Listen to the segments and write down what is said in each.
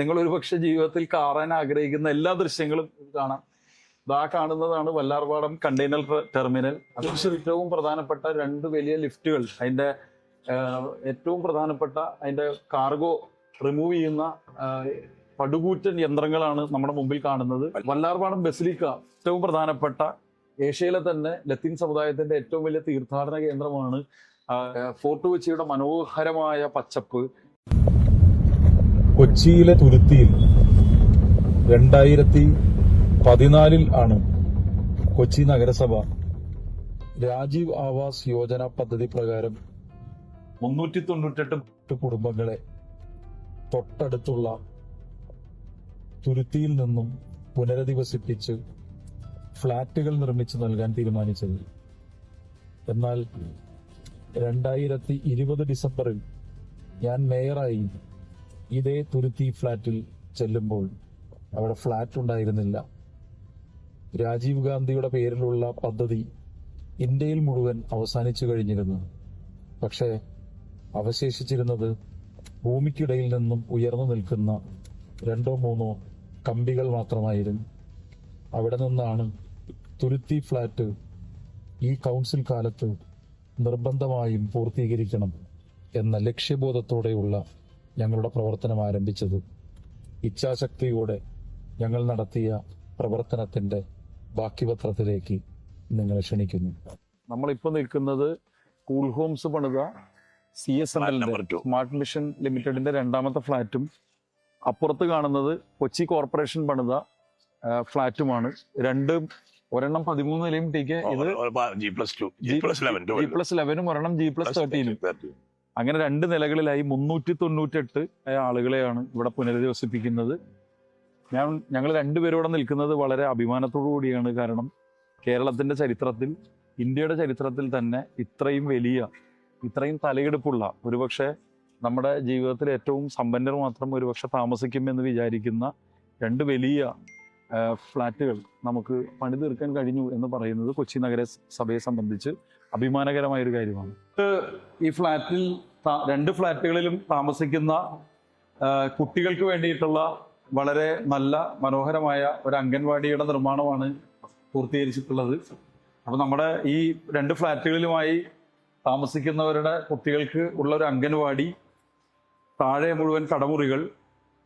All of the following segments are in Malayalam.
നിങ്ങൾ ഒരുപക്ഷെ ജീവിതത്തിൽ കാണാൻ ആഗ്രഹിക്കുന്ന എല്ലാ ദൃശ്യങ്ങളും കാണാം. ഇതാ കാണുന്നതാണ് വല്ലാർപാടം കണ്ടെയ്നർ ടെർമിനൽ അതിനുശേഷം ഏറ്റവും പ്രധാനപ്പെട്ട രണ്ട് വലിയ ലിഫ്റ്റുകൾ അതിന്റെ ഏറ്റവും പ്രധാനപ്പെട്ട അതിന്റെ കാർഗോ റിമൂവ് ചെയ്യുന്ന പടുകൂറ്റൻ യന്ത്രങ്ങളാണ് നമ്മുടെ മുമ്പിൽ കാണുന്നത്. വല്ലാർപാടം ബസിലിക്ക ഏറ്റവും പ്രധാനപ്പെട്ട ഏഷ്യയിലെ തന്നെ ലത്തീൻ സമുദായത്തിന്റെ ഏറ്റവും വലിയ തീർത്ഥാടന കേന്ദ്രമാണ് ഫോർട്ട് കൊച്ചിയുടെ മനോഹരമായ പച്ചപ്പ്. കൊച്ചിയിലെ തുരുത്തിയിൽ രണ്ടായിരത്തി പതിനാലിൽ ആണ് കൊച്ചി നഗരസഭ രാജീവ് ആവാസ് യോജന പദ്ധതി പ്രകാരം മുന്നൂറ്റി തൊണ്ണൂറ്റെട്ട് കുടുംബങ്ങളെ തൊട്ടടുത്തുള്ള തുരുത്തിയിൽ നിന്നും പുനരധിവസിപ്പിച്ച് ഫ്ളാറ്റുകൾ നിർമ്മിച്ചു നൽകാൻ തീരുമാനിച്ചത്. എന്നാൽ രണ്ടായിരത്തി ഇരുപത് ഡിസംബറിൽ ഞാൻ മേയറായി. ഇതേ തുരുത്തി ഫ്ലാറ്റിൽ ചെല്ലുമ്പോൾ അവിടെ ഫ്ലാറ്റ് ഉണ്ടായിരുന്നില്ല. രാജീവ് ഗാന്ധിയുടെ പേരിലുള്ള പദ്ധതി ഇന്ത്യയിൽ മുഴുവൻ അവസാനിച്ചു കഴിഞ്ഞിരുന്നു. പക്ഷേ അവശേഷിച്ചിരുന്നത് ഭൂമിക്കിടയിൽ നിന്നും ഉയർന്നു നിൽക്കുന്ന രണ്ടോ മൂന്നോ കമ്പികൾ മാത്രമായിരുന്നു. അവിടെ നിന്നാണ് തുരുത്തി ഫ്ലാറ്റ് ഈ കൗൺസിൽ കാലത്ത് നിർബന്ധമായും പൂർത്തീകരിക്കണം എന്ന ലക്ഷ്യബോധത്തോടെയുള്ള ഞങ്ങളുടെ പ്രവർത്തനം ആരംഭിച്ചത്. ഇച്ഛാശക്തിയോടെ ഞങ്ങൾ നടത്തിയ പ്രവർത്തനത്തിന്റെ ബാക്കിപത്രത്തിലേക്ക് നിങ്ങളെ ക്ഷണിക്കുന്നു. നമ്മളിപ്പോൾ നിൽക്കുന്നത് കൂൾ ഹോംസ് പണിത സി എസ് എല്ലിന്റെ സ്മാർട്ട് മിഷൻ ലിമിറ്റഡിന്റെ രണ്ടാമത്തെ ഫ്ലാറ്റും അപ്പുറത്ത് കാണുന്നത് കൊച്ചി കോർപ്പറേഷൻ പണിത ഫ്ളാറ്റുമാണ് ഫ്ലാറ്റുമാണ്. രണ്ടും ഒരെണ്ണം പതിമൂന്ന് നിലയും ടിക്ക് ഇത് G plus two G plus eleven G plus ലെവനും ഒരെണ്ണം ജി പ്ലസ് തേർട്ടീനും അങ്ങനെ രണ്ട് നിലകളിലായി മുന്നൂറ്റി തൊണ്ണൂറ്റെട്ട് ആളുകളെയാണ് ഇവിടെ പുനരധിവസിപ്പിക്കുന്നത്. ഞാൻ ഞങ്ങൾ രണ്ടുപേരും ഇവിടെ നിൽക്കുന്നത് വളരെ അഭിമാനത്തോടു കൂടിയാണ് കാരണം കേരളത്തിന്റെ ചരിത്രത്തിൽ ഇന്ത്യയുടെ ചരിത്രത്തിൽ തന്നെ ഇത്രയും വലിയ ഇത്രയും തലയെടുപ്പുള്ള ഒരുപക്ഷെ നമ്മുടെ ജീവിതത്തിൽ ഏറ്റവും സമ്പന്നർ മാത്രം ഒരുപക്ഷെ താമസിക്കുമെന്ന് വിചാരിക്കുന്ന രണ്ട് വലിയ ഫ്ലാറ്റുകൾ നമുക്ക് പണി തീർക്കാൻ കഴിഞ്ഞു എന്ന് പറയുന്നത് കൊച്ചി നഗര സഭയെ സംബന്ധിച്ച് അഭിമാനകരമായ ഒരു കാര്യമാണ്. ഈ ഫ്ലാറ്റിൽ രണ്ട് ഫ്ലാറ്റുകളിലും താമസിക്കുന്ന കുട്ടികൾക്ക് വേണ്ടിയിട്ടുള്ള വളരെ നല്ല മനോഹരമായ ഒരു അംഗൻവാടിയുടെ നിർമ്മാണമാണ് പൂർത്തീകരിച്ചിട്ടുള്ളത്. അപ്പോൾ നമ്മുടെ ഈ രണ്ട് ഫ്ലാറ്റുകളിലുമായി താമസിക്കുന്നവരുടെ കുട്ടികൾക്ക് ഉള്ള ഒരു അംഗൻവാടി താഴെ മുഴുവൻ കടമുറികൾ.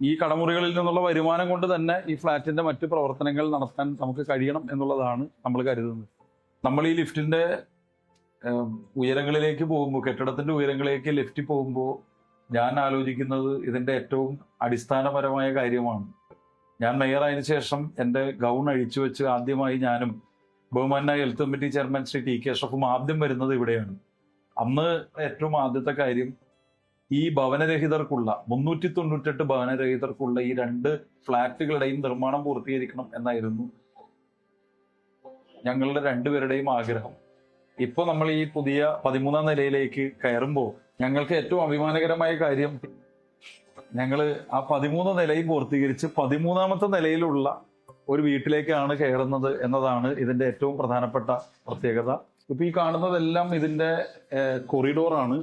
ഈ കടമുറികളിൽ നിന്നുള്ള വരുമാനം കൊണ്ട് തന്നെ ഈ ഫ്ലാറ്റിന്റെ മറ്റു പ്രവർത്തനങ്ങൾ നടത്താൻ നമുക്ക് കഴിയണം എന്നുള്ളതാണ് നമ്മൾ കരുതുന്നത്. നമ്മൾ ഈ ലിഫ്റ്റിന്റെ ഏം, ഉയരങ്ങളിലേക്ക് പോകുമ്പോൾ കെട്ടിടത്തിന്റെ ഉയരങ്ങളിലേക്ക് ലിഫ്റ്റിൽ പോകുമ്പോൾ ഞാൻ ആലോചിക്കുന്നത് ഇതിന്റെ ഏറ്റവും അടിസ്ഥാനപരമായ കാര്യമാണ്. ഞാൻ മേയറായതിനു ശേഷം എന്റെ ഗൗൺ അഴിച്ചു വെച്ച് ആദ്യമായി ഞാനും ബഹുമാനായ health committee chairman Shri T K അഷ്റഫും ആദ്യം വരുന്നത് ഇവിടെയാണ്. അന്ന് ഏറ്റവും ആദ്യത്തെ കാര്യം ഈ ഭവനരഹിതർക്കുള്ള മുന്നൂറ്റി തൊണ്ണൂറ്റെട്ട് ഭവനരഹിതർക്കുള്ള ഈ രണ്ട് ഫ്ളാറ്റുകളുടെയും നിർമ്മാണം പൂർത്തീകരിക്കണം എന്നായിരുന്നു ഞങ്ങളുടെ രണ്ടുപേരുടെയും ആഗ്രഹം. ഇപ്പൊ നമ്മൾ ഈ പുതിയ പതിമൂന്നാം നിലയിലേക്ക് കയറുമ്പോൾ ഞങ്ങൾക്ക് ഏറ്റവും അഭിമാനകരമായ കാര്യം ഞങ്ങൾ ആ പതിമൂന്ന് നിലയും പൂർത്തീകരിച്ച് പതിമൂന്നാമത്തെ നിലയിലുള്ള ഒരു വീട്ടിലേക്കാണ് കയറുന്നത് എന്നതാണ് ഇതിന്റെ ഏറ്റവും പ്രധാനപ്പെട്ട പ്രത്യേകത. ഇപ്പൊ ഈ കാണുന്നതെല്ലാം ഇതിന്റെ കൊറിഡോറാണ്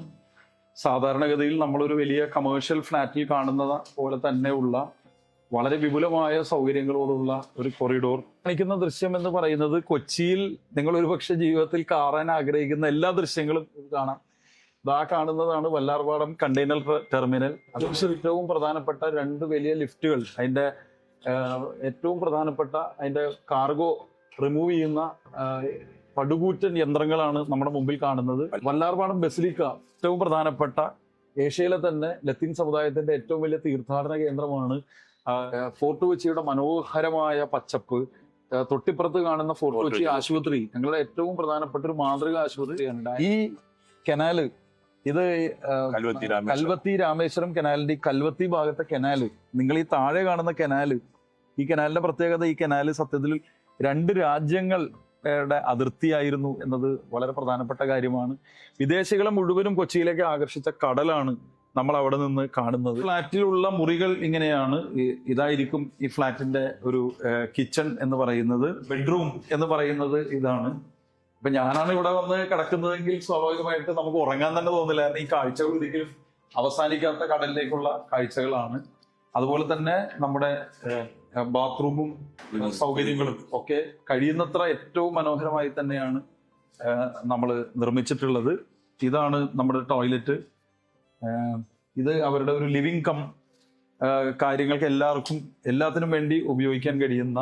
സാധാരണഗതിയിൽ നമ്മളൊരു വലിയ കമേഴ്ഷ്യൽ ഫ്ലാറ്റിൽ കാണുന്നത് പോലെ തന്നെയുള്ള വളരെ വിപുലമായ സൗകര്യങ്ങളോടുള്ള ഒരു കൊറിഡോർ കാണിക്കുന്ന ദൃശ്യം എന്ന് പറയുന്നത് കൊച്ചിയിൽ നിങ്ങൾ ഒരുപക്ഷെ ജീവിതത്തിൽ കാണാൻ ആഗ്രഹിക്കുന്ന എല്ലാ ദൃശ്യങ്ങളും കാണാം. ഇതാ കാണുന്നതാണ് വല്ലാർപാടം കണ്ടെയ്നർ ടെർമിനൽ അതിന് ഏറ്റവും പ്രധാനപ്പെട്ട രണ്ട് വലിയ ലിഫ്റ്റുകൾ അതിന്റെ ഏറ്റവും പ്രധാനപ്പെട്ട അതിന്റെ കാർഗോ റിമൂവ് ചെയ്യുന്ന പടുകൂറ്റൻ യന്ത്രങ്ങളാണ് നമ്മുടെ മുമ്പിൽ കാണുന്നത്. വല്ലാർപാടം ബസിലിക്ക ഏറ്റവും പ്രധാനപ്പെട്ട ഏഷ്യയിലെ തന്നെ ലത്തീൻ സമുദായത്തിന്റെ ഏറ്റവും വലിയ തീർത്ഥാടന കേന്ദ്രമാണ്. ഫോർട്ട് കൊച്ചിയുടെ മനോഹരമായ പച്ചപ്പ് തൊട്ടിപ്പുറത്ത് കാണുന്ന ഫോർട്ട് കൊച്ചി. ആശുപത്രി ഞങ്ങളുടെ ഏറ്റവും പ്രധാനപ്പെട്ട ഒരു മാതൃക ആശുപത്രിയാണ് ഈ കനാല് ഇത് കൽവത്തി രാമേശ്വരം. കനാലിന്റെ ഈ കൽവത്തി ഭാഗത്തെ കനാല് നിങ്ങൾ ഈ താഴെ കാണുന്ന കനാല് ഈ കനാലിന്റെ പ്രത്യേകത ഈ കനാല് സത്യത്തിൽ രണ്ട് രാജ്യങ്ങളുടെ അതിർത്തിയായിരുന്നു എന്നത് വളരെ പ്രധാനപ്പെട്ട കാര്യമാണ് വിദേശികളെ മുഴുവനും കൊച്ചിയിലേക്ക് ആകർഷിച്ച കടലാണ് നമ്മൾ അവിടെ നിന്ന് കാണുന്നത്. ഫ്ലാറ്റിലുള്ള മുറികൾ ഇങ്ങനെയാണ്. ഇതായിരിക്കും ഈ ഫ്ലാറ്റിന്റെ ഒരു കിച്ചൺ എന്ന് പറയുന്നത്. ബെഡ്റൂം എന്ന് പറയുന്നത് ഇതാണ്. ഇപ്പൊ ഞാനാണ് ഇവിടെ വന്ന് കിടക്കുന്നതെങ്കിൽ സ്വാഭാവികമായിട്ട് നമുക്ക് ഉറങ്ങാൻ തന്നെ തോന്നില്ലായിരുന്നു ഈ കാഴ്ചകൾ ഒരിക്കലും അവസാനിക്കാത്ത കടലിലേക്കുള്ള കാഴ്ചകളാണ്. അതുപോലെ തന്നെ നമ്മുടെ ബാത്റൂമും സൗകര്യങ്ങളും ഒക്കെ കഴിയുന്നത്ര ഏറ്റവും മനോഹരമായി തന്നെയാണ് നമ്മൾ നിർമ്മിച്ചിട്ടുള്ളത്. ഇതാണ് നമ്മുടെ ടോയ്ലറ്റ്. ഇത് അവരുടെ ഒരു ലിവിങ് കം കാര്യങ്ങൾക്ക് എല്ലാവർക്കും എല്ലാത്തിനും വേണ്ടി ഉപയോഗിക്കാൻ കഴിയുന്ന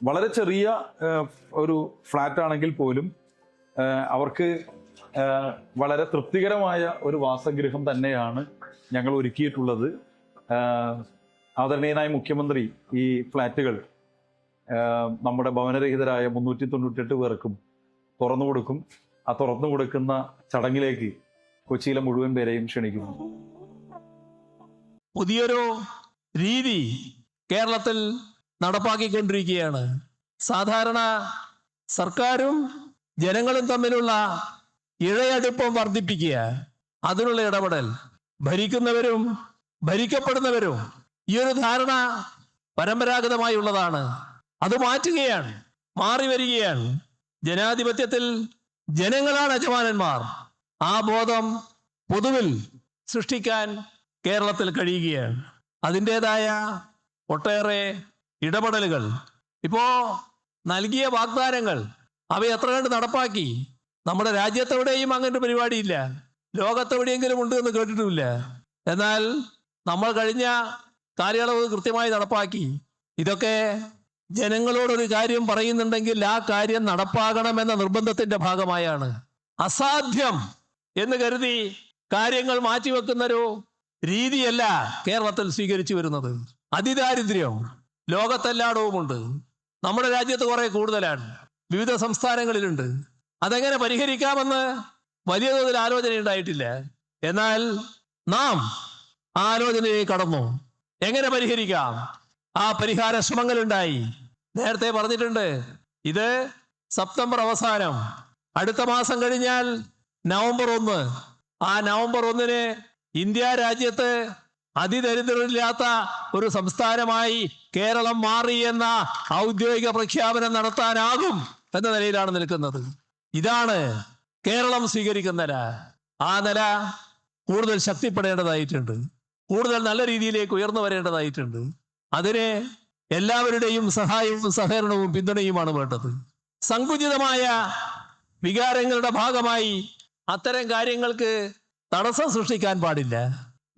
വളരെ ചെറിയ ഒരു ഫ്ലാറ്റ് ആണെങ്കിൽ പോലും അവർക്ക് വളരെ തൃപ്തികരമായ ഒരു വാസഗൃഹം തന്നെയാണ് ഞങ്ങൾ ഒരുക്കിയിട്ടുള്ളത്. ആദരണീയനായ മുഖ്യമന്ത്രി ഈ ഫ്ലാറ്റുകൾ നമ്മുടെ ഭവനരഹിതരായ മുന്നൂറ്റി തൊണ്ണൂറ്റെട്ട് പേർക്കും തുറന്നു കൊടുക്കും ആ തുറന്നു കൊടുക്കുന്ന ചടങ്ങിലേക്ക് കൊച്ചിയിലെ മുഴുവൻ പേരെയും ക്ഷണിക്കുന്നു. പുതിയൊരു രീതി കേരളത്തിൽ നടപ്പാക്കിക്കൊണ്ടിരിക്കുകയാണ്. സാധാരണ സർക്കാരും ജനങ്ങളും തമ്മിലുള്ള ഇഴയടുപ്പം വർദ്ധിപ്പിക്കുക അതിനുള്ള ഇടപെടൽ ഭരിക്കുന്നവരും ഭരിക്കപ്പെടുന്നവരും ഈ ഒരു ധാരണ പരമ്പരാഗതമായി ഉള്ളതാണ് അത് മാറ്റുകയാണ് മാറി വരികയാണ് ജനാധിപത്യത്തിൽ ജനങ്ങളാണ് യജമാനന്മാർ. ആ ബോധം പൊതുവിൽ സൃഷ്ടിക്കാൻ കേരളത്തിൽ കഴിയുകയാണ്. അതിന്റെതായ ഒട്ടേറെ ഇടപെടലുകൾ. ഇപ്പോ നൽകിയ വാഗ്ദാനങ്ങൾ അവ എത്ര കണ്ട് നടപ്പാക്കി? നമ്മുടെ രാജ്യത്തെവിടെയും അങ്ങനത്തെ പരിപാടിയില്ല. ലോകത്തെവിടെയെങ്കിലും ഉണ്ട് എന്ന് കേട്ടിട്ടുമില്ല. എന്നാൽ നമ്മൾ കഴിഞ്ഞ കാലയളവ് കൃത്യമായി നടപ്പാക്കി. ഇതൊക്കെ ജനങ്ങളോടൊരു കാര്യം പറയുന്നുണ്ടെങ്കിൽ ആ കാര്യം നടപ്പാകണമെന്ന നിർബന്ധത്തിന്റെ ഭാഗമായാണ്. അസാധ്യം എന്ന് കരുതി കാര്യങ്ങൾ മാറ്റിവെക്കുന്നൊരു രീതിയല്ല കേരളത്തിൽ സ്വീകരിച്ചു വരുന്നത്. അതിദാരിദ്ര്യം ലോകത്തെല്ലായിടവുമുണ്ട് നമ്മുടെ രാജ്യത്ത് കുറെ കൂടുതലാണ്. വിവിധ സംസ്ഥാനങ്ങളിലുണ്ട്. അതെങ്ങനെ പരിഹരിക്കാമെന്ന് വലിയ തോതിൽ ആലോചന ഉണ്ടായിട്ടില്ല. എന്നാൽ നാം ആലോചനയെ കടന്നു. എങ്ങനെ പരിഹരിക്കാം? ആ പരിഹാര ശ്രമങ്ങൾ ഉണ്ടായി നേരത്തെ പറഞ്ഞിട്ടുണ്ട് ഇത് സെപ്റ്റംബർ അവസാനം. അടുത്ത മാസം കഴിഞ്ഞാൽ നവംബർ ഒന്ന്. ആ നവംബർ ഒന്നിന് ഇന്ത്യ രാജ്യത്ത് അതിദരിദ്രരില്ലാത്ത ഒരു സംസ്ഥാനമായി കേരളം മാറി എന്ന ഔദ്യോഗിക പ്രഖ്യാപനം നടത്താനാകും എന്ന നിലയിലാണ് നിൽക്കുന്നത്. ഇതാണ് കേരളം സ്വീകരിക്കുന്ന നില. ആ നില കൂടുതൽ ശക്തിപ്പെടേണ്ടതായിട്ടുണ്ട്. കൂടുതൽ നല്ല രീതിയിലേക്ക് ഉയർന്നു വരേണ്ടതായിട്ടുണ്ട്. അതിന് എല്ലാവരുടെയും സഹായവും സഹകരണവും പിന്തുണയുമാണ് വേണ്ടത്. സങ്കുചിതമായ വികാരങ്ങളുടെ ഭാഗമായി അത്തരം കാര്യങ്ങൾക്ക് തടസ്സം സൃഷ്ടിക്കാൻ പാടില്ല.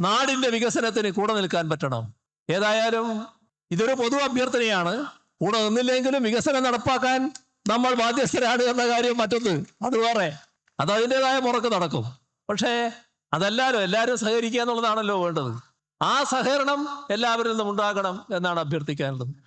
നാടിന്റെ വികസനത്തിന് കൂടെ നിൽക്കാൻ പറ്റണം. ഏതായാലും ഇതൊരു പൊതു അഭ്യർത്ഥനയാണ്. കൂടെ നിന്നില്ലെങ്കിലും വികസനം നടപ്പാക്കാൻ നമ്മൾ ബാധ്യസ്ഥരാണ് എന്ന കാര്യം മറ്റൊന്ന്. അത് വേറെ. അത് അതിന്റെതായ മുറക്ക് നടക്കും. പക്ഷേ അതല്ലാലോ എല്ലാവരും സഹകരിക്കുക എന്നുള്ളതാണല്ലോ വേണ്ടത്. ആ സഹകരണം എല്ലാവരിൽ നിന്നും ഉണ്ടാകണം എന്നാണ് അഭ്യർത്ഥിക്കാനുള്ളത്.